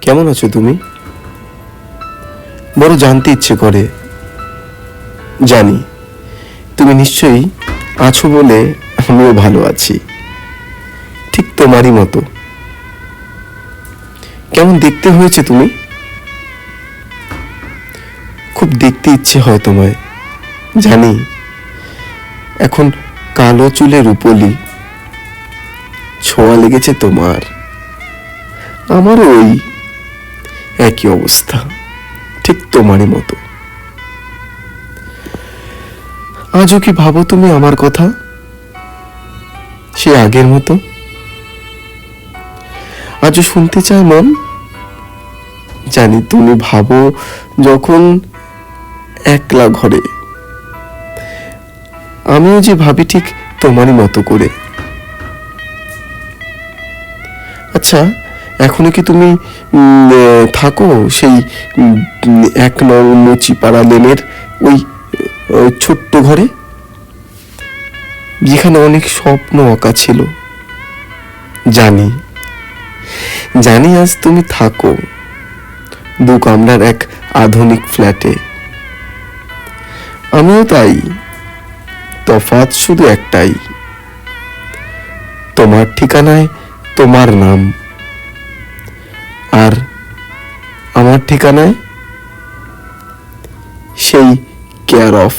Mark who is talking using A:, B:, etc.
A: কেমন আছো তুমি? বড় জানতে ইচ্ছে করে। জানি, তুমি নিশ্চয়ই আছো বলে আমিও ভালো আছি। ঠিক তোমারই মতো। কেমন দেখতে হয়েছে তুমি? খুব দেখতে ইচ্ছে হয় তোমায়। জানি, এখন কালো চুলের উপলি। ছোঁয়া লেগেছে তোমার। আমারও ওই একই অবস্থা, ঠিক তোমারই মতো। আজও কি ভাবো তুমি আমার কথা? সে আগের মতো? আজও শুনতে চায় মন? জানি তুমি ভাবো যখন একলা ঘরে। আমিও যে ভাবি ঠিক তোমারই মতো করে। আচ্ছা এখনও কি তুমি থাকো সেই এক নং মুচিপাড়া লেনের ওই ছোট্ট ঘরে? যেখানে অনেক স্বপ্ন আঁকা ছিল। জানি জানি আজ তুমি থাকো দু কামরার এক আধুনিক ফ্ল্যাটে। আমিও তাই, তফাৎ শুধু একটাই। তোমার ঠিকানায় তোমার নাম। আর আমার ঠিকানায় সেই কেয়ার অফ